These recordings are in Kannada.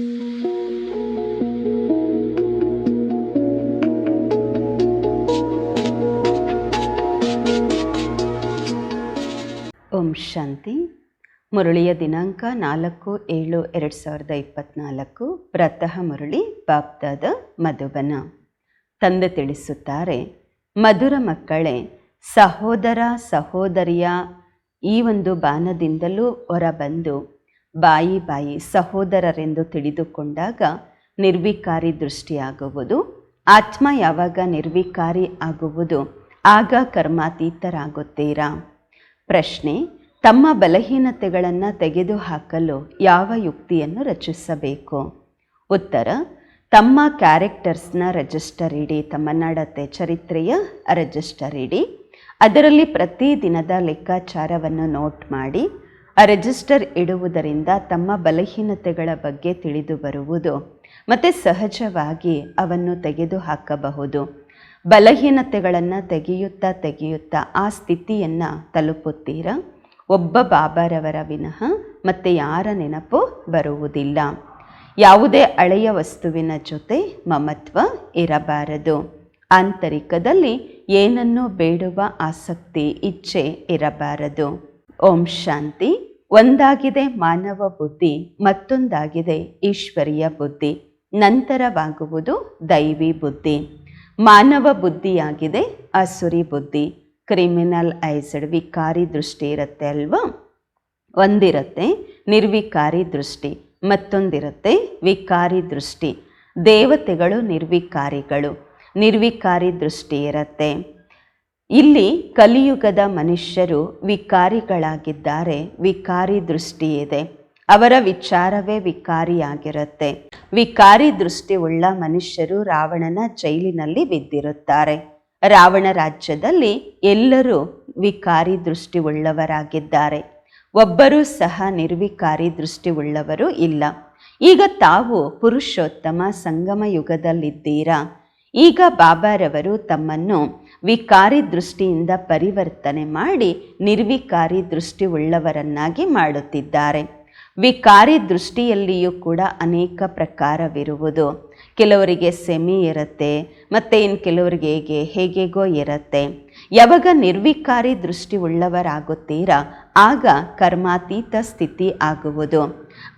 ಓಂ ಶಾಂತಿ. ಮುರಳಿಯ ದಿನಾಂಕ ನಾಲ್ಕು ಏಳು ಎರಡು ಸಾವಿರದ ಇಪ್ಪತ್ನಾಲ್ಕು. ಪ್ರತಃ ಮುರಳಿ ಬಾಪ್ದಾದ ಮಧುಬನ. ತಂದೆ ತಿಳಿಸುತ್ತಾರೆ, ಮಧುರ ಮಕ್ಕಳೇ, ಸಹೋದರ ಸಹೋದರಿಯ, ಈ ಒಂದು ಬಾನದಿಂದಲೂ ಹೊರಬಂದು ಬಾಯಿ ಬಾಯಿ ಸಹೋದರರೆಂದು ತಿಳಿದುಕೊಂಡಾಗ ನಿರ್ವಿಕಾರಿ ದೃಷ್ಟಿಯಾಗುವುದು. ಆತ್ಮ ಯಾವಾಗ ನಿರ್ವಿಕಾರಿ ಆಗುವುದು, ಆಗ ಕರ್ಮಾತೀತರಾಗುತ್ತೀರಾ? ಪ್ರಶ್ನೆ, ತಮ್ಮ ಬಲಹೀನತೆಗಳನ್ನು ತೆಗೆದುಹಾಕಲು ಯಾವ ಯುಕ್ತಿಯನ್ನು ರಚಿಸಬೇಕು? ಉತ್ತರ, ತಮ್ಮ ಕ್ಯಾರೆಕ್ಟರ್ಸ್ನ ರಿಜಿಸ್ಟರ್ ಇಡಿ, ತಮ್ಮ ನಡತೆ, ಚರಿತ್ರೆಯ ರಿಜಿಸ್ಟರ್ ಇಡಿ. ಅದರಲ್ಲಿ ಪ್ರತಿದಿನದ ಲೆಕ್ಕಾಚಾರವನ್ನು ನೋಟ್ ಮಾಡಿ ರಿಜಿಸ್ಟರ್ ಇಡುವುದರಿಂದ ತಮ್ಮ ಬಲಹೀನತೆಗಳ ಬಗ್ಗೆ ತಿಳಿದು ಬರುವುದು, ಮತ್ತು ಸಹಜವಾಗಿ ಅವನ್ನು ತೆಗೆದುಹಾಕಬಹುದು. ಬಲಹೀನತೆಗಳನ್ನು ತೆಗೆಯುತ್ತಾ ತೆಗೆಯುತ್ತಾ ಆ ಸ್ಥಿತಿಯನ್ನು ತಲುಪುತ್ತೀರ? ಒಬ್ಬ ಬಾಬಾರವರ ವಿನಃ ಮತ್ತೆ ಯಾರ ನೆನಪು ಬರುವುದಿಲ್ಲ. ಯಾವುದೇ ಹಳೆಯ ವಸ್ತುವಿನ ಜೊತೆ ಮಮತ್ವ ಇರಬಾರದು. ಆಂತರಿಕದಲ್ಲಿ ಏನನ್ನೂ ಬೇಡುವ ಆಸಕ್ತಿ, ಇಚ್ಛೆ ಇರಬಾರದು. ಓಂ ಶಾಂತಿ. ಒಂದಾಗಿದೆ ಮಾನವ ಬುದ್ಧಿ, ಮತ್ತೊಂದಾಗಿದೆ ಈಶ್ವರಿಯ ಬುದ್ಧಿ. ನಂತರವಾಗುವುದು ದೈವಿ ಬುದ್ಧಿ. ಮಾನವ ಬುದ್ಧಿಯಾಗಿದೆ ಅಸುರಿ ಬುದ್ಧಿ. ಕ್ರಿಮಿನಲ್ ಐಸಡ್ ವಿಕಾರಿ ದೃಷ್ಟಿ ಇರುತ್ತೆ ಅಲ್ವಾ? ಒಂದಿರುತ್ತೆ ನಿರ್ವಿಕಾರಿ ದೃಷ್ಟಿ, ಮತ್ತೊಂದಿರುತ್ತೆ ವಿಕಾರಿ ದೃಷ್ಟಿ. ದೇವತೆಗಳು ನಿರ್ವಿಕಾರಿಗಳು. ನಿರ್ವಿಕಾರಿ ದೃಷ್ಟಿ ಇರುತ್ತೆ. ಇಲ್ಲಿ ಕಲಿಯುಗದ ಮನುಷ್ಯರು ವಿಕಾರಿಗಳಾಗಿದ್ದಾರೆ, ವಿಕಾರಿ ದೃಷ್ಟಿ ಇದೆ ಅವರ ವಿಚಾರವೇ ವಿಕಾರಿಯಾಗಿರುತ್ತೆ. ವಿಕಾರಿ ದೃಷ್ಟಿ ಉಳ್ಳ ಮನುಷ್ಯರು ರಾವಣನ ಜೈಲಿನಲ್ಲಿ ಬಿದ್ದಿರುತ್ತಾರೆ. ರಾವಣ ರಾಜ್ಯದಲ್ಲಿ ಎಲ್ಲರೂ ವಿಕಾರಿ ದೃಷ್ಟಿ ಉಳ್ಳವರಾಗಿದ್ದಾರೆ ಒಬ್ಬರೂ ಸಹ ನಿರ್ವಿಕಾರಿ ದೃಷ್ಟಿ ಉಳ್ಳವರು ಇಲ್ಲ. ಈಗ ತಾವು ಪುರುಷೋತ್ತಮ ಸಂಗಮ ಯುಗದಲ್ಲಿದ್ದೀರಾ ಈಗ ಬಾಬಾರವರು ತಮ್ಮನ್ನು ವಿಕಾರಿ ದೃಷ್ಟಿಯಿಂದ ಪರಿವರ್ತನೆ ಮಾಡಿ ನಿರ್ವಿಕಾರಿ ದೃಷ್ಟಿ ಉಳ್ಳವರನ್ನಾಗಿ ಮಾಡುತ್ತಿದ್ದಾರೆ. ವಿಕಾರಿ ದೃಷ್ಟಿಯಲ್ಲಿಯೂ ಕೂಡ ಅನೇಕ ಪ್ರಕಾರವಿರುವುದು. ಕೆಲವರಿಗೆ ಸೆಮಿ ಇರುತ್ತೆ, ಮತ್ತು ಇನ್ನು ಕೆಲವರಿಗೆ ಹೇಗೆ, ಹೇಗೆಗೋ ಇರುತ್ತೆ. ಯಾವಾಗ ನಿರ್ವಿಕಾರಿ ದೃಷ್ಟಿ ಉಳ್ಳವರಾಗುತ್ತೀರಾ, ಆಗ ಕರ್ಮಾತೀತ ಸ್ಥಿತಿ ಆಗುವುದು.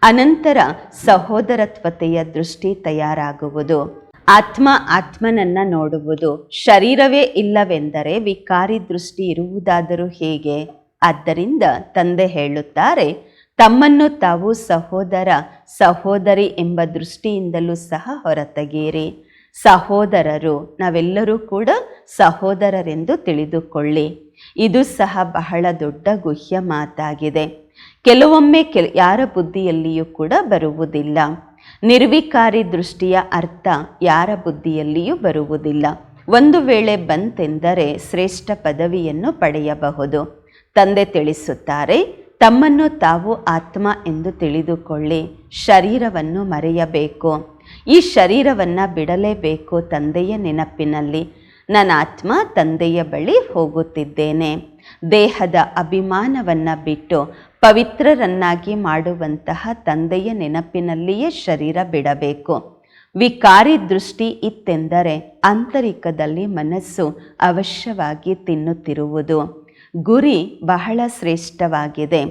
ಅನಂತರ ಸಹೋದರತ್ವತೆಯ ದೃಷ್ಟಿ ತಯಾರಾಗುವುದು. ಆತ್ಮ ಆತ್ಮನನ್ನು ನೋಡುವುದು ಶರೀರವೇ ಇಲ್ಲವೆಂದರೆ ವಿಕಾರಿ ದೃಷ್ಟಿ ಇರುವುದಾದರೂ ಹೇಗೆ? ಆದ್ದರಿಂದ ತಂದೆ ಹೇಳುತ್ತಾರೆ, ತಮ್ಮನ್ನು ತಾವು ಸಹೋದರ, ಸಹೋದರಿ ಎಂಬ ದೃಷ್ಟಿಯಿಂದಲೂ ಸಹ ಹೊರತೆಗೆಯಿರಿ. ಸಹೋದರರು, ನಾವೆಲ್ಲರೂ ಕೂಡ ಸಹೋದರರೆಂದು ತಿಳಿದುಕೊಳ್ಳಿ. ಇದು ಸಹ ಬಹಳ ದೊಡ್ಡ ಗುಹ್ಯ ಮಾತಾಗಿದೆ. ಕೆಲವೊಮ್ಮೆ ಕೆಲ, ಯಾರ ಬುದ್ಧಿಯಲ್ಲಿಯೂ ಕೂಡ ಬರುವುದಿಲ್ಲ. ನಿರ್ವಿಕಾರಿ ದೃಷ್ಟಿಯ ಅರ್ಥ ಯಾರ ಬುದ್ಧಿಯಲ್ಲಿಯೂ ಬರುವುದಿಲ್ಲ. ಒಂದು ವೇಳೆ ಬಂತೆಂದರೆ ಶ್ರೇಷ್ಠ ಪದವಿಯನ್ನು ಪಡೆಯಬಹುದು. ತಂದೆ ತಿಳಿಸುತ್ತಾರೆ, ತಮ್ಮನ್ನು ತಾವು ಆತ್ಮ ಎಂದು ತಿಳಿದುಕೊಳ್ಳಿ, ಶರೀರವನ್ನು ಮರೆಯಬೇಕು. ಈ ಶರೀರವನ್ನು ಬಿಡಲೇಬೇಕು ತಂದೆಯ ನೆನಪಿನಲ್ಲಿ. ನನ್ನ ಆತ್ಮ ತಂದೆಯ ಬಳಿ ಹೋಗುತ್ತಿದ್ದೇನೆ. ದೇಹದ ಅಭಿಮಾನವನ್ನು ಬಿಟ್ಟು ಪವಿತ್ರರನ್ನಾಗಿ ಮಾಡುವಂತಹ ತಂದೆಯ ನೆನಪಿನಲ್ಲಿಯೇ ಶರೀರ ಬಿಡಬೇಕು. ವಿಕಾರಿ ದೃಷ್ಟಿ ಇತ್ತೆಂದರೆ ಆಂತರಿಕದಲ್ಲಿ ಮನಸ್ಸು ಅವಶ್ಯವಾಗಿ ತಿನ್ನುತ್ತಿರುವುದು. ಗುರಿ ಬಹಳ ಶ್ರೇಷ್ಠವಾಗಿದೆ.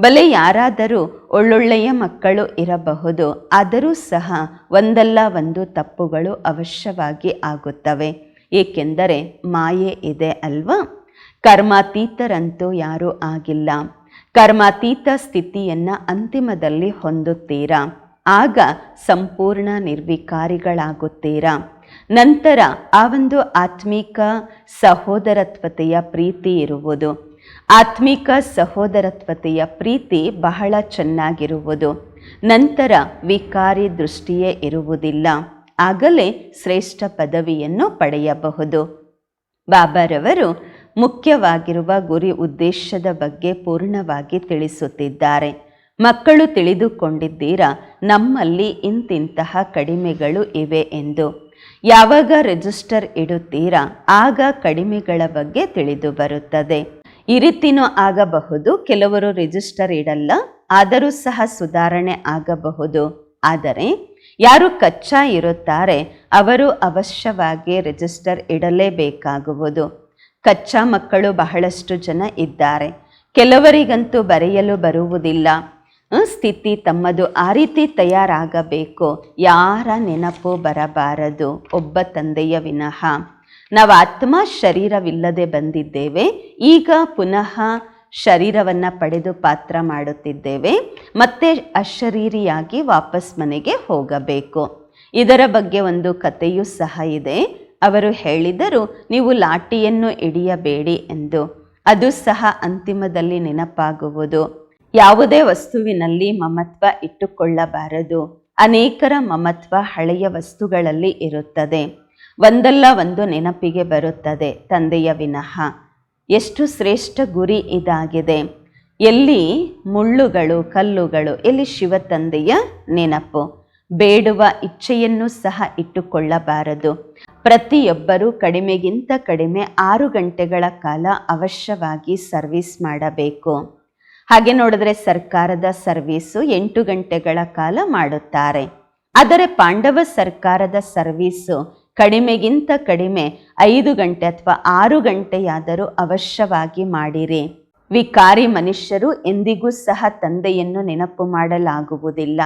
ಬಲೆ ಯಾರಾದರೂ ಒಳ್ಳೊಳ್ಳೆಯ ಮಕ್ಕಳು ಇರಬಹುದು, ಆದರೂ ಸಹ ಒಂದಲ್ಲ ಒಂದು ತಪ್ಪುಗಳು ಅವಶ್ಯವಾಗಿ ಆಗುತ್ತವೆ. ಏಕೆಂದರೆ ಮಾಯೆ ಇದೆ ಅಲ್ವಾ? ಕರ್ಮಾತೀತರಂತೂ ಯಾರೂ ಆಗಿಲ್ಲ. ಕರ್ಮಾತೀತ ಸ್ಥಿತಿಯನ್ನು ಅಂತಿಮದಲ್ಲಿ ಹೊಂದುತ್ತೀರಾ? ಆಗ ಸಂಪೂರ್ಣ ನಿರ್ವಿಕಾರಿಗಳಾಗುತ್ತೀರಾ. ನಂತರ ಆ ಒಂದು ಆತ್ಮಿಕ ಸಹೋದರತ್ವತೆಯ ಪ್ರೀತಿ ಇರುವುದು. ಆತ್ಮಿಕ ಸಹೋದರತ್ವತೆಯ ಪ್ರೀತಿ ಬಹಳ ಚೆನ್ನಾಗಿರುವುದು. ನಂತರ ವಿಕಾರಿ ದೃಷ್ಟಿಯೇ ಇರುವುದಿಲ್ಲ. ಆಗಲೇ ಶ್ರೇಷ್ಠ ಪದವಿಯನ್ನು ಪಡೆಯಬಹುದು. ಬಾಬಾರವರು ಮುಖ್ಯವಾಗಿರುವ ಗುರಿ ಉದ್ದೇಶದ ಬಗ್ಗೆ ಪೂರ್ಣವಾಗಿ ತಿಳಿಸುತ್ತಿದ್ದಾರೆ. ಮಕ್ಕಳು ತಿಳಿದುಕೊಂಡಿದ್ದೀರಾ? ನಮ್ಮಲ್ಲಿ ಇಂತಿಂತಹ ಕಡಿಮೆಗಳು ಇವೆ ಎಂದು. ಯಾವಾಗ ರಿಜಿಸ್ಟರ್ ಇಡುತ್ತೀರಾ? ಆಗ ಕಡಿಮೆಗಳ ಬಗ್ಗೆ ತಿಳಿದು ಬರುತ್ತದೆ. ಈ ರೀತಿನೂ ಆಗಬಹುದು, ಕೆಲವರು ರಿಜಿಸ್ಟರ್ ಇಡಲ್ಲ, ಆದರೂ ಸಹ ಸುಧಾರಣೆ ಆಗಬಹುದು. ಆದರೆ, ಯಾರು ಕಚ್ಚಾ ಇರುತ್ತಾರೆ ಅವರು ಅವಶ್ಯವಾಗಿ ರಿಜಿಸ್ಟರ್ ಇಡಲೇಬೇಕಾಗುವುದು. ಕಚ್ಚಾ ಮಕ್ಕಳು ಬಹಳಷ್ಟು ಜನ ಇದ್ದಾರೆ. ಕೆಲವರಿಗಂತೂ ಬರೆಯಲು ಬರುವುದಿಲ್ಲ. ಸ್ಥಿತಿ ತಮ್ಮದು. ಆ ರೀತಿ ತಯಾರಾಗಬೇಕು. ಯಾರ ನೆನಪು ಬರಬಾರದು. ಒಬ್ಬ ತಂದೆಯ ವಿನಃ. ನಾವು ಆತ್ಮ ಶರೀರವಿಲ್ಲದೆ ಬಂದಿದ್ದೇವೆ. ಈಗ ಪುನಃ ಶರೀರವನ್ನು ಪಡೆದು ಪಾತ್ರ ಮಾಡುತ್ತಿದ್ದೇವೆ. ಮತ್ತೆ ಅಶರೀರಿಯಾಗಿ ವಾಪಸ್ ಮನೆಗೆ ಹೋಗಬೇಕು. ಇದರ ಬಗ್ಗೆ ಒಂದು ಕಥೆಯೂ ಸಹ ಇದೆ. ಅವರು ಹೇಳಿದರು, ನೀವು ಲಾಠಿಯನ್ನು ಹಿಡಿಯಬೇಡಿ ಎಂದು. ಅದು ಸಹ ಅಂತಿಮದಲ್ಲಿ ನೆನಪಾಗುವುದು. ಯಾವುದೇ ವಸ್ತುವಿನಲ್ಲಿ ಮಮತ್ವ ಇಟ್ಟುಕೊಳ್ಳಬಾರದು. ಅನೇಕರ ಮಮತ್ವ ಹಳೆಯ ವಸ್ತುಗಳಲ್ಲಿ ಇರುತ್ತದೆ. ಒಂದಲ್ಲ ಒಂದು ನೆನಪಿಗೆ ಬರುತ್ತದೆ, ತಂದೆಯ ವಿನಃ. ಎಷ್ಟು ಶ್ರೇಷ್ಠ ಗುರಿ ಇದಾಗಿದೆ. ಎಲ್ಲಿ ಮುಳ್ಳುಗಳು, ಕಲ್ಲುಗಳು, ಎಲ್ಲಿ ಶಿವ ತಂದೆಯ ನೆನಪು. ಬೇಡುವ ಇಚ್ಛೆಯನ್ನು ಸಹ ಇಟ್ಟುಕೊಳ್ಳಬಾರದು. ಪ್ರತಿಯೊಬ್ಬರೂ ಕಡಿಮೆಗಿಂತ ಕಡಿಮೆ ಆರು ಗಂಟೆಗಳ ಕಾಲ ಅವಶ್ಯವಾಗಿ ಸರ್ವಿಸ್ ಮಾಡಬೇಕು. ಹಾಗೆ ನೋಡಿದ್ರೆ ಸರ್ಕಾರದ ಸರ್ವೀಸು ಎಂಟು ಗಂಟೆಗಳ ಕಾಲ ಮಾಡುತ್ತಾರೆ. ಆದರೆ ಪಾಂಡವ ಸರ್ಕಾರದ ಸರ್ವೀಸು ಕಡಿಮೆಗಿಂತ ಕಡಿಮೆ ಐದು ಗಂಟೆ ಅಥವಾ ಆರು ಗಂಟೆಯಾದರೂ ಅವಶ್ಯವಾಗಿ ಮಾಡಿರಿ. ವಿಕಾರಿ ಮನುಷ್ಯರು ಎಂದಿಗೂ ಸಹ ತಂದೆಯನ್ನು ನೆನಪು ಮಾಡಲಾಗುವುದಿಲ್ಲ.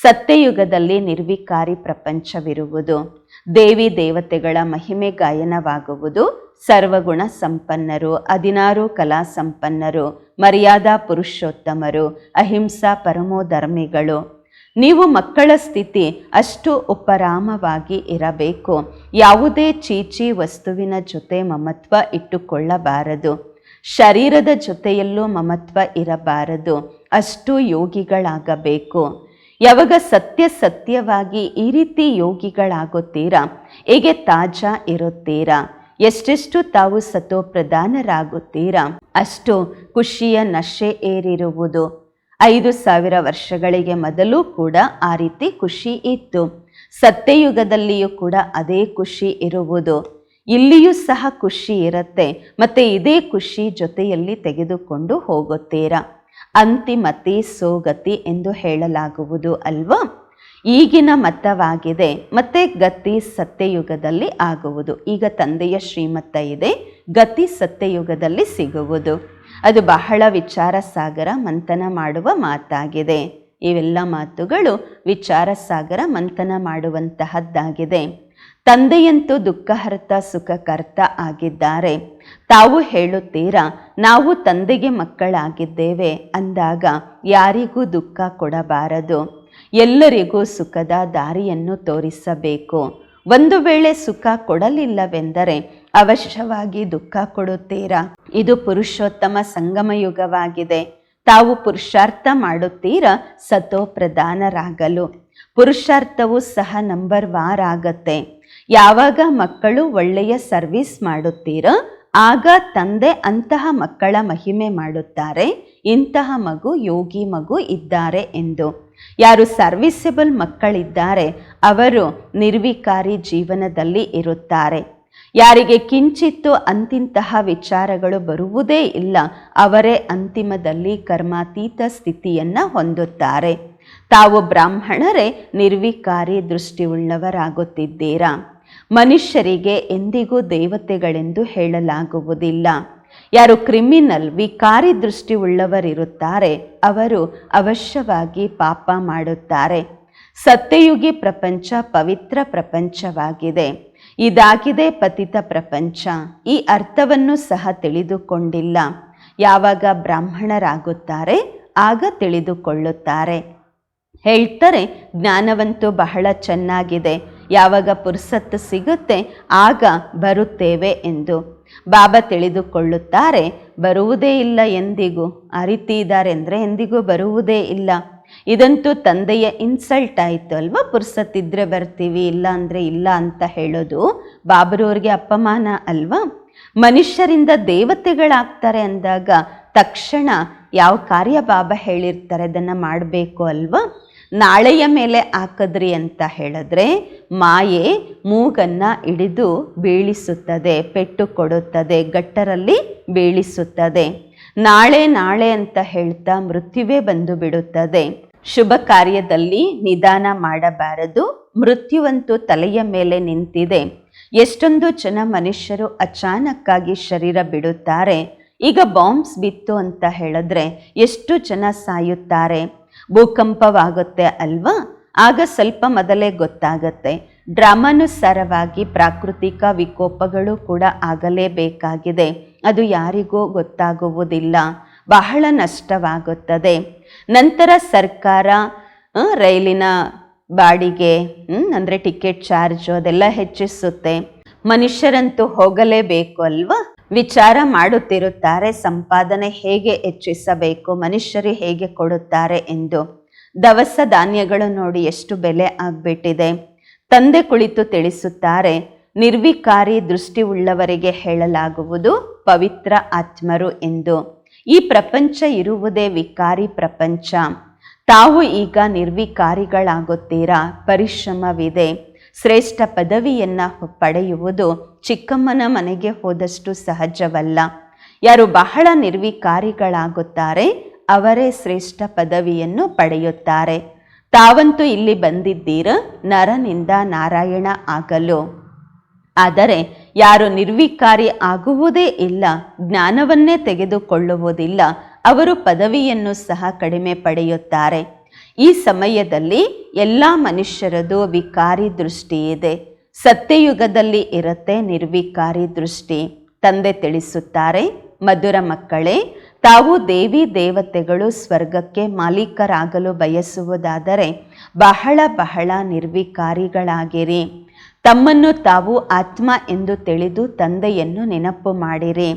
ಸತ್ಯಯುಗದಲ್ಲಿ ನಿರ್ವಿಕಾರಿ ಪ್ರಪಂಚವಿರುವುದು. ದೇವಿ ದೇವತೆಗಳ ಮಹಿಮೆ ಗಾಯನವಾಗುವುದು. ಸರ್ವಗುಣ ಸಂಪನ್ನರು, ಹದಿನಾರು ಕಲಾ ಸಂಪನ್ನರು, ಮರ್ಯಾದಾ ಪುರುಷೋತ್ತಮರು, ಅಹಿಂಸಾ ಪರಮೋಧರ್ಮಿಗಳು. ನೀವು ಮಕ್ಕಳ ಸ್ಥಿತಿ ಅಷ್ಟು ಉಪರಾಮವಾಗಿ ಇರಬೇಕು. ಯಾವುದೇ ಚೀಚಿ ವಸ್ತುವಿನ ಜೊತೆ ಮಮತ್ವ ಇಟ್ಟುಕೊಳ್ಳಬಾರದು. ಶರೀರದ ಜೊತೆಯಲ್ಲೂ ಮಮತ್ವ ಇರಬಾರದು. ಅಷ್ಟು ಯೋಗಿಗಳಾಗಬೇಕು. ಯಾವಾಗ ಸತ್ಯ ಸತ್ಯವಾಗಿ ಈ ರೀತಿ ಯೋಗಿಗಳಾಗುತ್ತೀರಾ? ಹೇಗೆ ತಾಜಾ ಇರುತ್ತೀರಾ? ಎಷ್ಟೆಷ್ಟು ತಾವು ಸತೋ ಪ್ರಧಾನರಾಗುತ್ತೀರಾ ಅಷ್ಟು ಖುಷಿಯ ನಶೆ ಏರಿರುವುದು. ಐದು ಸಾವಿರ ವರ್ಷಗಳಿಗೆ ಮೊದಲು ಕೂಡ ಆ ರೀತಿ ಖುಷಿ ಇತ್ತು. ಸತ್ಯಯುಗದಲ್ಲಿಯೂ ಕೂಡ ಅದೇ ಖುಷಿ ಇರುವುದು. ಇಲ್ಲಿಯೂ ಸಹ ಖುಷಿ ಇರುತ್ತೆ. ಮತ್ತೆ ಇದೇ ಖುಷಿ ಜೊತೆಯಲ್ಲಿ ತೆಗೆದುಕೊಂಡು ಹೋಗುತ್ತೀರಾ? ಅಂತಿಮತಿ ಸೋಗತಿ ಎಂದು ಹೇಳಲಾಗುವುದು ಅಲ್ವಾ? ಈಗಿನ ಮತವಾಗಿದೆ, ಮತ್ತೆ ಗತಿ ಸತ್ಯಯುಗದಲ್ಲಿ ಆಗುವುದು. ಈಗ ತಂದೆಯ ಶ್ರೀಮತ ಇದೆ, ಗತಿ ಸತ್ಯಯುಗದಲ್ಲಿ ಸಿಗುವುದು. ಅದು ಬಹಳ ವಿಚಾರ ಸಾಗರ ಮಂಥನ ಮಾಡುವ ಮಾತಾಗಿದೆ. ಇವೆಲ್ಲ ಮಾತುಗಳು ವಿಚಾರ ಸಾಗರ ಮಂಥನ ಮಾಡುವಂತಹದ್ದಾಗಿದೆ. ತಂದೆಯಂತೂ ದುಃಖಹರ್ತ ಸುಖಕರ್ತ ಆಗಿದ್ದಾರೆ. ತಾವು ಹೇಳುತ್ತೀರಾ ನಾವು ತಂದೆಗೆ ಮಕ್ಕಳಾಗಿದ್ದೇವೆ ಅಂದಾಗ ಯಾರಿಗೂ ದುಃಖ ಕೊಡಬಾರದು. ಎಲ್ಲರಿಗೂ ಸುಖದ ದಾರಿಯನ್ನು ತೋರಿಸಬೇಕು. ಒಂದು ವೇಳೆ ಸುಖ ಕೊಡಲಿಲ್ಲವೆಂದರೆ ಅವಶ್ಯವಾಗಿ ದುಃಖ ಕೊಡುತ್ತೀರಾ? ಇದು ಪುರುಷೋತ್ತಮ ಸಂಗಮ ಯುಗವಾಗಿದೆ ತಾವು ಪುರುಷಾರ್ಥ ಮಾಡುತ್ತೀರಾ? ಸತೋ ಪ್ರಧಾನರಾಗಲು. ಪುರುಷಾರ್ಥವು ಸಹ ನಂಬರ್ ವಾರ್ ಆಗತ್ತೆ. ಯಾವಾಗ ಮಕ್ಕಳು ಒಳ್ಳೆಯ ಸರ್ವಿಸ್ ಮಾಡುತ್ತೀರೋ? ಆಗ ತಂದೆ ಅಂತಹ ಮಕ್ಕಳ ಮಹಿಮೆ ಮಾಡುತ್ತಾರೆ. ಇಂತಹ ಮಗು, ಯೋಗಿ ಮಗು ಇದ್ದಾರೆ ಎಂದು. ಯಾರು ಸರ್ವಿಸಬಲ್ ಮಕ್ಕಳಿದ್ದಾರೆ, ಅವರು ನಿರ್ವಿಕಾರಿ ಜೀವನದಲ್ಲಿ ಇರುತ್ತಾರೆ. ಯಾರಿಗೆ ಕಿಂಚಿತ್ತು ಅಂತಿಂತಹ ವಿಚಾರಗಳು ಬರುವುದೇ ಇಲ್ಲ, ಅವರೇ ಅಂತಿಮದಲ್ಲಿ ಕರ್ಮಾತೀತ ಸ್ಥಿತಿಯನ್ನು ಹೊಂದುತ್ತಾರೆ. ತಾವು ಬ್ರಾಹ್ಮಣರೇ, ನಿರ್ವಿಕಾರಿ ದೃಷ್ಟಿಯುಳ್ಳವರಾಗುತ್ತಿದ್ದೀರಾ? ಮನುಷ್ಯರಿಗೆ ಎಂದಿಗೂ ದೇವತೆಗಳೆಂದು ಹೇಳಲಾಗುವುದಿಲ್ಲ. ಯಾರು ಕ್ರಿಮಿನಲ್ ವಿಕಾರಿ ದೃಷ್ಟಿಯುಳ್ಳವರಿರುತ್ತಾರೆ ಅವರು ಅವಶ್ಯವಾಗಿ ಪಾಪ ಮಾಡುತ್ತಾರೆ. ಸತ್ಯಯುಗಿ ಪ್ರಪಂಚ ಪವಿತ್ರ ಪ್ರಪಂಚವಾಗಿದೆ. ಇದಾಗಿದೆ ಪತಿತ ಪ್ರಪಂಚ. ಈ ಅರ್ಥವನ್ನು ಸಹ ತಿಳಿದುಕೊಂಡಿಲ್ಲ. ಯಾವಾಗ ಬ್ರಾಹ್ಮಣರಾಗುತ್ತಾರೆ, ಆಗ ತಿಳಿದುಕೊಳ್ಳುತ್ತಾರೆ. ಹೇಳ್ತಾರೆ, ಜ್ಞಾನವಂತೂ ಬಹಳ ಚೆನ್ನಾಗಿದೆ. ಯಾವಾಗ ಪುರ್ಸತ್ತು ಸಿಗುತ್ತೆ ಆಗ ಬರುತ್ತೇವೆ ಎಂದು. ಬಾಬಾ ತಿಳಿದುಕೊಳ್ಳುತ್ತಾರೆ, ಬರುವುದೇ ಇಲ್ಲ ಎಂದಿಗೂ. ಆ ಇದ್ದಾರೆ ಅಂದರೆ ಎಂದಿಗೂ ಬರುವುದೇ ಇಲ್ಲ. ಇದಂತೂ ತಂದೆಯ ಇನ್ಸಲ್ಟ್ ಆಯಿತು ಅಲ್ವಾ? ಪುರ್ಸತ್ತಿದ್ರೆ ಬರ್ತೀವಿ, ಇಲ್ಲ ಅಂದರೆ ಇಲ್ಲ ಅಂತ ಹೇಳೋದು ಬಾಬರವ್ರಿಗೆ ಅಪಮಾನ ಅಲ್ವಾ? ಮನುಷ್ಯರಿಂದ ದೇವತೆಗಳಾಗ್ತಾರೆ ಅಂದಾಗ ತಕ್ಷಣ ಯಾವ ಕಾರ್ಯ ಬಾಬಾ ಹೇಳಿರ್ತಾರೆ ಅದನ್ನು ಮಾಡಬೇಕು ಅಲ್ವಾ? ನಾಳೆಯ ಮೇಲೆ ಹಾಕದ್ರಿ ಅಂತ ಹೇಳಿದ್ರೆ ಮಾಯೆ ಮೂಗನ್ನು ಹಿಡಿದು ಬೀಳಿಸುತ್ತದೆ, ಪೆಟ್ಟು ಕೊಡುತ್ತದೆ, ಗಟ್ಟರಲ್ಲಿ ಬೀಳಿಸುತ್ತದೆ. ನಾಳೆ ನಾಳೆ ಅಂತ ಹೇಳ್ತಾ ಮೃತ್ಯುವೇ ಬಂದು ಬಿಡುತ್ತದೆ. ಶುಭ ಕಾರ್ಯದಲ್ಲಿ ನಿಧಾನ ಮಾಡಬಾರದು. ಮೃತ್ಯುವಂತೂ ತಲೆಯ ಮೇಲೆ ನಿಂತಿದೆ. ಎಷ್ಟೊಂದು ಜನ ಮನುಷ್ಯರು ಅಚಾನಕ್ಕಾಗಿ ಶರೀರ ಬಿಡುತ್ತಾರೆ. ಈಗ ಬಾಂಬ್ಸ್ ಬಿತ್ತು ಅಂತ ಹೇಳಿದ್ರೆ ಎಷ್ಟು ಜನ ಸಾಯುತ್ತಾರೆ? ಭೂಕಂಪವಾಗುತ್ತೆ ಅಲ್ವಾ? ಆಗ ಸ್ವಲ್ಪ ಮೊದಲೇ ಗೊತ್ತಾಗತ್ತೆ. ಡ್ರಾಮಾನುಸಾರವಾಗಿ ಪ್ರಾಕೃತಿಕ ವಿಕೋಪಗಳು ಕೂಡ ಆಗಲೇಬೇಕಾಗಿದೆ. ಅದು ಯಾರಿಗೂ ಗೊತ್ತಾಗುವುದಿಲ್ಲ. ಬಹಳ ನಷ್ಟವಾಗುತ್ತದೆ. ನಂತರ ಸರ್ಕಾರ ರೈಲಿನ ಬಾಡಿಗೆ ಅಂದರೆ ಟಿಕೆಟ್ ಚಾರ್ಜು ಅದೆಲ್ಲ ಹೆಚ್ಚಿಸುತ್ತೆ. ಮನುಷ್ಯರಂತೂ ಹೋಗಲೇಬೇಕು ಅಲ್ವಾ? ವಿಚಾರ ಮಾಡುತ್ತಿರುತ್ತಾರೆ, ಸಂಪಾದನೆ ಹೇಗೆ ಹೆಚ್ಚಿಸಬೇಕು, ಮನುಷ್ಯರು ಹೇಗೆ ಕೊಡುತ್ತಾರೆ ಎಂದು. ದವಸ ಧಾನ್ಯಗಳು ನೋಡಿ ಎಷ್ಟು ಬೆಲೆ ಆಗ್ಬಿಟ್ಟಿದೆ. ತಂದೆ ಕುಳಿತು ತಿಳಿಸುತ್ತಾರೆ, ನಿರ್ವಿಕಾರಿ ದೃಷ್ಟಿ ಉಳ್ಳವರಿಗೆ ಹೇಳಲಾಗುವುದು ಪವಿತ್ರ ಆತ್ಮರು ಎಂದು. ಈ ಪ್ರಪಂಚ ಇರುವುದೇ ವಿಕಾರಿ ಪ್ರಪಂಚ. ತಾವು ಈಗ ನಿರ್ವಿಕಾರಿಗಳಾಗುತ್ತೀರಾ? ಪರಿಶ್ರಮವಿದೆ. ಶ್ರೇಷ್ಠ ಪದವಿಯನ್ನು ಪಡೆಯುವುದು ಚಿಕ್ಕಮ್ಮನ ಮನೆಗೆ ಹೋದಷ್ಟು ಸಹಜವಲ್ಲ. ಯಾರು ಬಹಳ ನಿರ್ವಿಕಾರಿಗಳಾಗುತ್ತಾರೆ, ಅವರೇ ಶ್ರೇಷ್ಠ ಪದವಿಯನ್ನು ಪಡೆಯುತ್ತಾರೆ. ತಾವಂತೂ ಇಲ್ಲಿ ಬಂದಿದ್ದೀರ, ನರನಿಂದ ನಾರಾಯಣ ಆಗಲು. ಆದರೆ ಯಾರು ನಿರ್ವಿಕಾರಿ ಆಗುವುದೇ ಇಲ್ಲ, ಜ್ಞಾನವನ್ನೇ ತೆಗೆದುಕೊಳ್ಳುವುದಿಲ್ಲ, ಅವರು ಪದವಿಯನ್ನು ಸಹ ಕಡಿಮೆ ಪಡೆಯುತ್ತಾರೆ. ಈ ಸಮಯದಲ್ಲಿ ಎಲ್ಲ ಮನುಷ್ಯರದು ವಿಕಾರಿ ದೃಷ್ಟಿ ಇದೆ. ಸತ್ಯಯುಗದಲ್ಲಿ ಇರುತ್ತೆ ನಿರ್ವಿಕಾರಿ ದೃಷ್ಟಿ. ತಂದೆ ತಿಳಿಸುತ್ತಾರೆ, ಮಧುರ ಮಕ್ಕಳೇ, ತಾವು ದೇವಿ ದೇವತೆಗಳು ಸ್ವರ್ಗಕ್ಕೆ ಮಾಲೀಕರಾಗಲು ಬಯಸುವುದಾದರೆ ಬಹಳ ಬಹಳ ನಿರ್ವಿಕಾರಿಗಳಾಗಿರಿ. ತಮ್ಮನ್ನು ತಾವು ಆತ್ಮ ಎಂದು ತಿಳಿದು ತಂದೆಯನ್ನು ನೆನಪು ಮಾಡಿರಿ.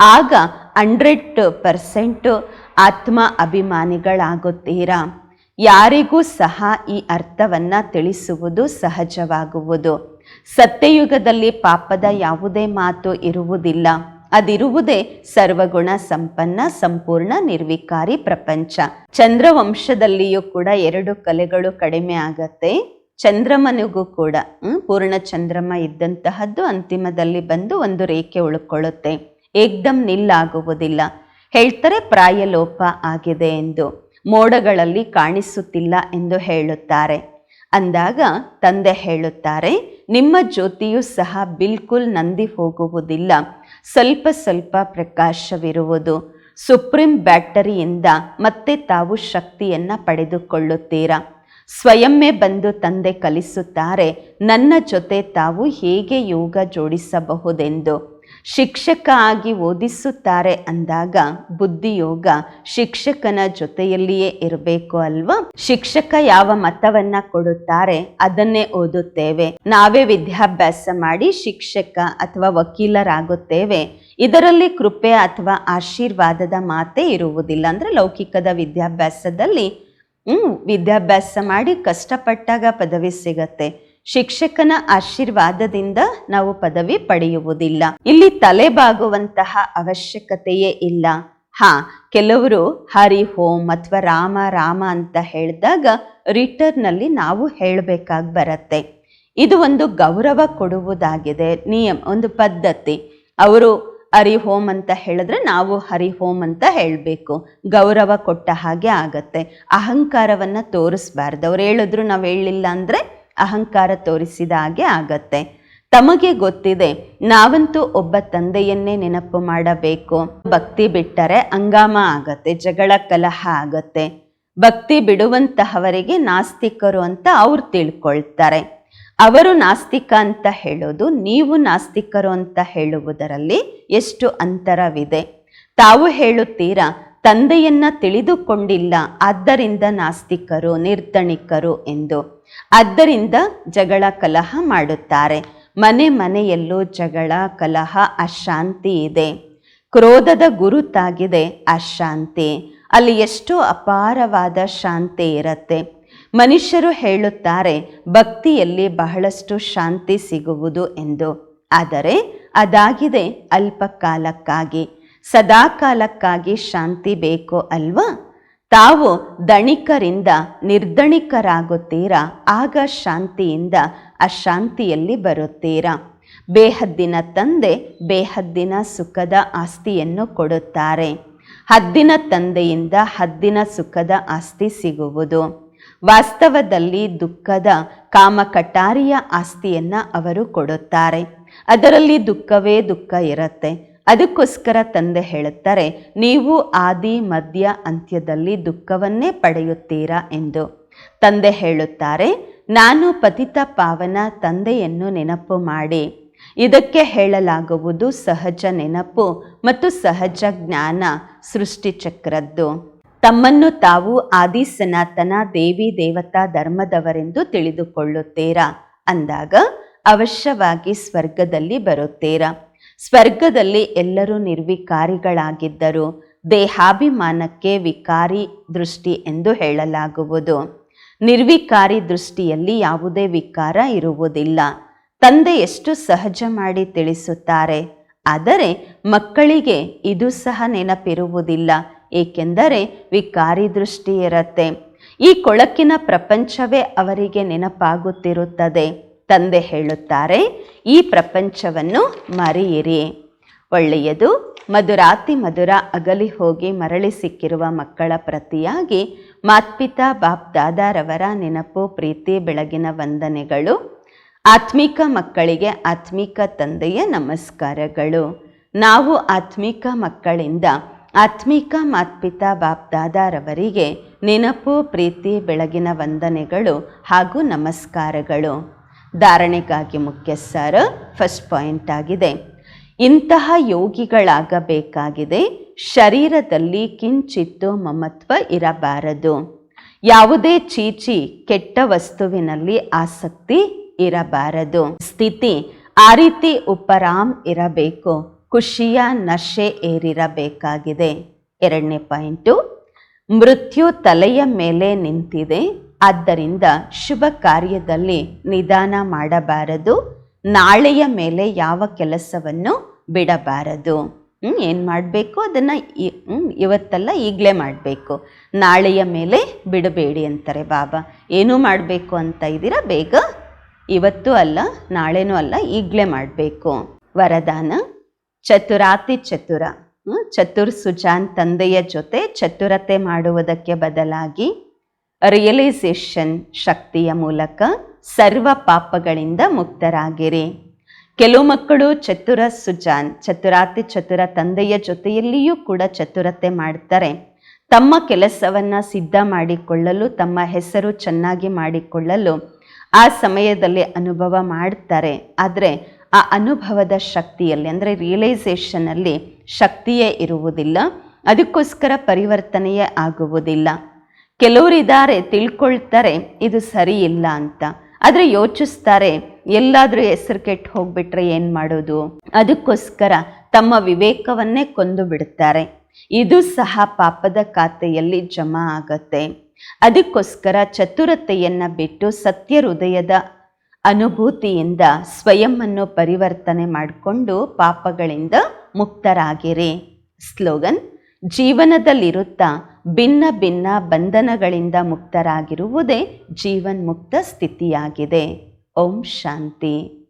ಆಗ ಹಂಡ್ರೆಡ್ ಪರ್ಸೆಂಟು ಆತ್ಮ ಅಭಿಮಾನಿಗಳಾಗುತ್ತೀರಾ? ಯಾರಿಗೂ ಸಹ ಈ ಅರ್ಥವನ್ನ ತಿಳಿಸುವುದು ಸಹಜವಾಗುವುದು. ಸತ್ಯಯುಗದಲ್ಲಿ ಪಾಪದ ಯಾವುದೇ ಮಾತು ಇರುವುದಿಲ್ಲ. ಅದಿರುವುದೇ ಸರ್ವಗುಣ ಸಂಪನ್ನ, ಸಂಪೂರ್ಣ, ನಿರ್ವಿಕಾರಿ ಪ್ರಪಂಚ. ಚಂದ್ರವಂಶದಲ್ಲಿಯೂ ಕೂಡ ಎರಡು ಕಲೆಗಳು ಕಡಿಮೆ ಆಗತ್ತೆ. ಚಂದ್ರಮನಿಗೂ ಕೂಡ ಪೂರ್ಣ ಚಂದ್ರಮ ಇದ್ದಂತಹದ್ದು ಅಂತಿಮದಲ್ಲಿ ಬಂದು ಒಂದು ರೇಖೆ ಉಳ್ಕೊಳ್ಳುತ್ತೆ. ಏಕ್ದಮ್ ನಿಲ್ಲಾಗುವುದಿಲ್ಲ. ಹೇಳ್ತಾರೆ ಪ್ರಾಯಲೋಪ ಆಗಿದೆ ಎಂದು. ಮೋಡಗಳಲ್ಲಿ ಕಾಣಿಸುತ್ತಿಲ್ಲ ಎಂದು ಹೇಳುತ್ತಾರೆ. ಅಂದಾಗ ತಂದೆ ಹೇಳುತ್ತಾರೆ, ನಿಮ್ಮ ಜ್ಯೋತಿಯು ಸಹ ಬಿಲ್ಕುಲ್ ನಂದಿ ಹೋಗುವುದಿಲ್ಲ. ಸ್ವಲ್ಪ ಸ್ವಲ್ಪ ಪ್ರಕಾಶವಿರುವುದು. ಸುಪ್ರೀಂ ಬ್ಯಾಟರಿಯಿಂದ ಮತ್ತೆ ತಾವು ಶಕ್ತಿಯನ್ನು ಪಡೆದುಕೊಳ್ಳುತ್ತೀರಾ? ಸ್ವಯಮ್ಮೇ ಬಂದು ತಂದೆ ಕಲಿಸುತ್ತಾರೆ, ನನ್ನ ಜೊತೆ ತಾವು ಹೇಗೆ ಯೋಗ ಜೋಡಿಸಬಹುದೆಂದು? ಶಿಕ್ಷಕ ಆಗಿ ಓದಿಸುತ್ತಾರೆ ಅಂದಾಗ ಬುದ್ಧಿಯೋಗ ಶಿಕ್ಷಕನ ಜೊತೆಯಲ್ಲಿಯೇ ಇರಬೇಕು ಅಲ್ವಾ? ಶಿಕ್ಷಕ ಯಾವ ಮತವನ್ನ ಕೊಡುತ್ತಾರೆ ಅದನ್ನೇ ಓದುತ್ತೇವೆ. ನಾವೇ ವಿದ್ಯಾಭ್ಯಾಸ ಮಾಡಿ ಶಿಕ್ಷಕ ಅಥವಾ ವಕೀಲರಾಗುತ್ತೇವೆ. ಇದರಲ್ಲಿ ಕೃಪೆ ಅಥವಾ ಆಶೀರ್ವಾದದ ಮಾತೇ ಇರುವುದಿಲ್ಲ. ಅಂದ್ರೆ ಲೌಕಿಕದ ವಿದ್ಯಾಭ್ಯಾಸದಲ್ಲಿ, ಹ್ಮ್, ವಿದ್ಯಾಭ್ಯಾಸ ಮಾಡಿ ಕಷ್ಟಪಟ್ಟಾಗ ಪದವಿ ಸಿಗತ್ತೆ. ಶಿಕ್ಷಕನ ಆಶೀರ್ವಾದದಿಂದ ನಾವು ಪದವಿ ಪಡೆಯುವುದಿಲ್ಲ. ಇಲ್ಲಿ ತಲೆಬಾಗುವಂತಹ ಅವಶ್ಯಕತೆಯೇ ಇಲ್ಲ. ಹಾ, ಕೆಲವರು ಹರಿ ಹೋಮ್ ಅಥವಾ ರಾಮ ರಾಮ ಅಂತ ಹೇಳಿದಾಗ ರಿಟರ್ನ್ ಅಲ್ಲಿ ನಾವು ಹೇಳಬೇಕಾಗಿ ಬರತ್ತೆ. ಇದು ಒಂದು ಗೌರವ ಕೊಡುವುದಾಗಿದೆ, ನಿಯಮ, ಒಂದು ಪದ್ಧತಿ. ಅವರು ಹರಿ ಹೋಮ್ ಅಂತ ಹೇಳಿದ್ರೆ ನಾವು ಹರಿ ಹೋಮ್ ಅಂತ ಹೇಳಬೇಕು. ಗೌರವ ಕೊಟ್ಟ ಹಾಗೆ ಆಗತ್ತೆ. ಅಹಂಕಾರವನ್ನ ತೋರಿಸ್ಬಾರ್ದು. ಅವ್ರು ಹೇಳಿದ್ರು ನಾವು ಹೇಳಿಲ್ಲ ಅಂದ್ರೆ ಅಹಂಕಾರ ತೋರಿಸಿದ ಹಾಗೆ ಆಗತ್ತೆ. ತಮಗೆ ಗೊತ್ತಿದೆ, ನಾವಂತೂ ಒಬ್ಬ ತಂದೆಯನ್ನೇ ನೆನಪು ಮಾಡಬೇಕು. ಭಕ್ತಿ ಬಿಟ್ಟರೆ ಹಂಗಾಮ ಆಗತ್ತೆ, ಜಗಳ ಕಲಹ ಆಗತ್ತೆ. ಭಕ್ತಿ ಬಿಡುವಂತಹವರಿಗೆ ನಾಸ್ತಿಕರು ಅಂತ ಅವ್ರು ತಿಳ್ಕೊಳ್ತಾರೆ. ಅವರು ನಾಸ್ತಿಕ ಅಂತ ಹೇಳೋದು, ನೀವು ನಾಸ್ತಿಕರು ಅಂತ ಹೇಳುವುದರಲ್ಲಿ ಎಷ್ಟು ಅಂತರವಿದೆ? ತಾವು ಹೇಳುತ್ತೀರಾ, ತಂದೆಯನ್ನ ತಿಳಿದುಕೊಂಡಿಲ್ಲ, ಆದ್ದರಿಂದ ನಾಸ್ತಿಕರು ನಿರ್ಧಣಿಕರು ಎಂದು? ಆದ್ದರಿಂದ ಜಗಳ ಕಲಹ ಮಾಡುತ್ತಾರೆ. ಮನೆ ಮನೆಯಲ್ಲೂ ಜಗಳ ಕಲಹ, ಅಶಾಂತಿ ಇದೆ. ಕ್ರೋಧದ ಗುರುತಾಗಿದೆ ಅಶಾಂತಿ. ಅಲ್ಲಿ ಎಷ್ಟು ಅಪಾರವಾದ ಶಾಂತಿ ಇರತ್ತೆ. ಮನುಷ್ಯರು ಹೇಳುತ್ತಾರೆ, ಭಕ್ತಿಯಲ್ಲಿ ಬಹಳಷ್ಟು ಶಾಂತಿ ಸಿಗುವುದು ಎಂದು. ಆದರೆ ಅದಾಗಿದೆ ಅಲ್ಪ ಕಾಲಕ್ಕಾಗಿ ಸದಾ ಕಾಲಕ್ಕಾಗಿ ಶಾಂತಿ ಬೇಕು ಅಲ್ವಾ? ತಾವು ದಣಿಕರಿಂದ ನಿರ್ದಣಿಕರಾಗುತ್ತೀರಾ? ಆಗ ಶಾಂತಿಯಿಂದ ಅಶಾಂತಿಯಲ್ಲಿ ಬರುತ್ತೀರಾ? ಬೇಹದ್ದಿನ ತಂದೆ ಬೇಹದ್ದಿನ ಸುಖದ ಆಸ್ತಿಯನ್ನು ಕೊಡುತ್ತಾರೆ. ಹದ್ದಿನ ತಂದೆಯಿಂದ ಹದ್ದಿನ ಸುಖದ ಆಸ್ತಿ ಸಿಗುವುದು. ವಾಸ್ತವದಲ್ಲಿ ದುಃಖದ ಕಾಮಕಟಾರಿಯ ಆಸ್ತಿಯನ್ನ ಅವರು ಕೊಡುತ್ತಾರೆ. ಅದರಲ್ಲಿ ದುಃಖವೇ ದುಃಖ ಇರುತ್ತೆ. ಅದಕ್ಕೋಸ್ಕರ ತಂದೆ ಹೇಳುತ್ತಾರೆ, ನೀವು ಆದಿ ಮಧ್ಯ ಅಂತ್ಯದಲ್ಲಿ ದುಃಖವನ್ನೇ ಪಡೆಯುತ್ತೀರಾ? ಎಂದು. ತಂದೆ ಹೇಳುತ್ತಾರೆ, ನಾನು ಪತಿತ ಪಾವನ ತಂದೆಯನ್ನು ನೆನಪು ಮಾಡಿ. ಇದಕ್ಕೆ ಹೇಳಲಾಗುವುದು ಸಹಜ ನೆನಪು ಮತ್ತು ಸಹಜ ಜ್ಞಾನ ಸೃಷ್ಟಿಚಕ್ರದ್ದು ತಮ್ಮನ್ನು ತಾವು ಆದಿ ಸನಾತನ ದೇವಿ ದೇವತಾ ಧರ್ಮದವರೆಂದು ತಿಳಿದುಕೊಳ್ಳುತ್ತೀರಾ? ಅಂದಾಗ, ಅವಶ್ಯವಾಗಿ ಸ್ವರ್ಗದಲ್ಲಿ ಬರುತ್ತೀರಾ? ಸ್ವರ್ಗದಲ್ಲಿ ಎಲ್ಲರೂ ನಿರ್ವಿಕಾರಿಗಳಾಗಿದ್ದರು ದೇಹಾಭಿಮಾನಕ್ಕೆ ವಿಕಾರಿ ದೃಷ್ಟಿ ಎಂದು ಹೇಳಲಾಗುವುದು. ನಿರ್ವಿಕಾರಿ ದೃಷ್ಟಿಯಲ್ಲಿ ಯಾವುದೇ ವಿಕಾರ ಇರುವುದಿಲ್ಲ. ತಂದೆ ಎಷ್ಟು ಸಹಜ ಮಾಡಿ ತಿಳಿಸುತ್ತಾರೆ. ಆದರೆ ಮಕ್ಕಳಿಗೆ ಇದು ಸಹ ನೆನಪಿರುವುದಿಲ್ಲ. ಏಕೆಂದರೆ ವಿಕಾರಿ ದೃಷ್ಟಿ ಇರತ್ತೆ. ಈ ಕೊಳಕಿನ ಪ್ರಪಂಚವೇ ಅವರಿಗೆ ನೆನಪಾಗುತ್ತಿರುತ್ತದೆ. ತಂದೆ ಹೇಳುತ್ತಾರೆ, ಈ ಪ್ರಪಂಚವನ್ನು ಮರೆಯಿರಿ. ಒಳ್ಳೆಯದು, ಮಧುರಾತಿ ಮಧುರ ಅಗಲಿ ಹೋಗಿ ಮರಳಿ ಸಿಕ್ಕಿರುವ ಮಕ್ಕಳ ಪ್ರತಿಯಾಗಿ ಮಾತ್ಪಿತಾ, ಬಾಪ್ ದಾದಾರವರ ನೆನಪು, ಪ್ರೀತಿ, ಬೆಳಗಿನ ವಂದನೆಗಳು. ಆತ್ಮಿಕ ಮಕ್ಕಳಿಗೆ ಆತ್ಮಿಕ ತಂದೆಯ ನಮಸ್ಕಾರಗಳು. ನಾವು ಆತ್ಮಿಕ ಮಕ್ಕಳಿಂದ ಆತ್ಮಿಕ ಮಾತ್ಪಿತಾ, ಬಾಪ್ ದಾದಾರವರಿಗೆ ನೆನಪು, ಪ್ರೀತಿ, ಬೆಳಗಿನ ವಂದನೆಗಳು ಹಾಗೂ ನಮಸ್ಕಾರಗಳು. ಧಾರಣೆಗಾಗಿ ಮುಖ್ಯ ಸರ್ ಫಸ್ಟ್ ಪಾಯಿಂಟ್ ಆಗಿದೆ. ಇಂತಹ ಯೋಗಿಗಳಾಗಬೇಕಾಗಿದೆ, ಶರೀರದಲ್ಲಿ ಕಿಂಚಿತ್ತು ಮಮತ್ವ ಇರಬಾರದು. ಯಾವುದೇ ಚೀಚಿ ಕೆಟ್ಟ ವಸ್ತುವಿನಲ್ಲಿ ಆಸಕ್ತಿ ಇರಬಾರದು. ಸ್ಥಿತಿ ಆ ರೀತಿ ಉಪರಾಮ್ ಇರಬೇಕು, ಖುಷಿಯ ನಶೆ ಏರಿರಬೇಕಾಗಿದೆ. ಎರಡನೇ ಪಾಯಿಂಟು ಮೃತ್ಯು ತಲೆಯ ಮೇಲೆ ನಿಂತಿದೆ ಆದ್ದರಿಂದ ಶುಭ ಕಾರ್ಯದಲ್ಲಿ ನಿಧಾನ ಮಾಡಬಾರದು. ನಾಳೆಯ ಮೇಲೆ ಯಾವ ಕೆಲಸವನ್ನು ಬಿಡಬಾರದು. ಏನು ಮಾಡಬೇಕು? ಅದನ್ನು ಇವತ್ತಲ್ಲ ಈಗಲೇ ಮಾಡಬೇಕು. ನಾಳೆಯ ಮೇಲೆ ಬಿಡಬೇಡಿ ಅಂತಾರೆ ಬಾಬಾ. ಏನೂ ಮಾಡಬೇಕು ಅಂತ ಇದ್ದೀರಾ? ಬೇಗ? ಇವತ್ತು ಅಲ್ಲ, ನಾಳೆನೂ ಅಲ್ಲ, ಈಗಲೇ ಮಾಡಬೇಕು. ವರದಾನ? ಚತುರಾತಿ ಚತುರ. ಚತುರ್ ಸುಜಾನ್ ತಂದೆಯ ಜೊತೆ ಚತುರತೆ ಮಾಡುವುದಕ್ಕೆ ಬದಲಾಗಿ ರಿಯಲೈಸೇಷನ್ ಶಕ್ತಿಯ ಮೂಲಕ ಸರ್ವ ಪಾಪಗಳಿಂದ ಮುಕ್ತರಾಗಿರಿ. ಕೆಲವು ಮಕ್ಕಳು ಚತುರ ಸುಜಾನ್, ಚತುರಾತಿ ಚತುರ ತಂದೆಯ ಜೊತೆಯಲ್ಲಿಯೂ ಕೂಡ ಚತುರತೆ ಮಾಡ್ತಾರೆ. ತಮ್ಮ ಕೆಲಸವನ್ನು ಸಿದ್ಧ ಮಾಡಿಕೊಳ್ಳಲು, ತಮ್ಮ ಹೆಸರು ಚೆನ್ನಾಗಿ ಮಾಡಿಕೊಳ್ಳಲು ಆ ಸಮಯದಲ್ಲಿ ಅನುಭವ ಮಾಡ್ತಾರೆ. ಆದರೆ ಆ ಅನುಭವದ ಶಕ್ತಿಯಲ್ಲಿ, ಅಂದರೆ ರಿಯಲೈಸೇಷನಲ್ಲಿ ಶಕ್ತಿಯೇ ಇರುವುದಿಲ್ಲ. ಅದಕ್ಕೋಸ್ಕರ ಪರಿವರ್ತನೆಯೇ ಆಗುವುದಿಲ್ಲ. ಕೆಲವರಿದ್ದಾರೆ ತಿಳ್ಕೊಳ್ತಾರೆ, ಇದು ಸರಿ ಇಲ್ಲ ಅಂತ. ಆದರೆ ಯೋಚಿಸ್ತಾರೆ, ಎಲ್ಲಾದರೂ ಹೆಸರು ಕೆಟ್ಟು ಹೋಗ್ಬಿಟ್ರೆ ಏನು ಮಾಡೋದು? ಅದಕ್ಕೋಸ್ಕರ ತಮ್ಮ ವಿವೇಕವನ್ನೇ ಕೊಂದು ಬಿಡ್ತಾರೆ. ಇದು ಸಹ ಪಾಪದ ಖಾತೆಯಲ್ಲಿ ಜಮಾ ಆಗತ್ತೆ. ಅದಕ್ಕೋಸ್ಕರ ಚತುರತೆಯನ್ನು ಬಿಟ್ಟು ಸತ್ಯ ಹೃದಯದ ಅನುಭೂತಿಯಿಂದ ಸ್ವಯಂವನ್ನು ಪರಿವರ್ತನೆ ಮಾಡಿಕೊಂಡು ಪಾಪಗಳಿಂದ ಮುಕ್ತರಾಗಿರಿ. ಸ್ಲೋಗನ್, ಜೀವನದಲ್ಲಿರುತ್ತಾ ಭಿನ್ನ ಭಿನ್ನ ಬಂಧನಗಳಿಂದ ಮುಕ್ತರಾಗಿರುವುದೇ ಜೀವನ್ಮುಕ್ತ ಸ್ಥಿತಿಯಾಗಿದೆ. ಓಂ ಶಾಂತಿ.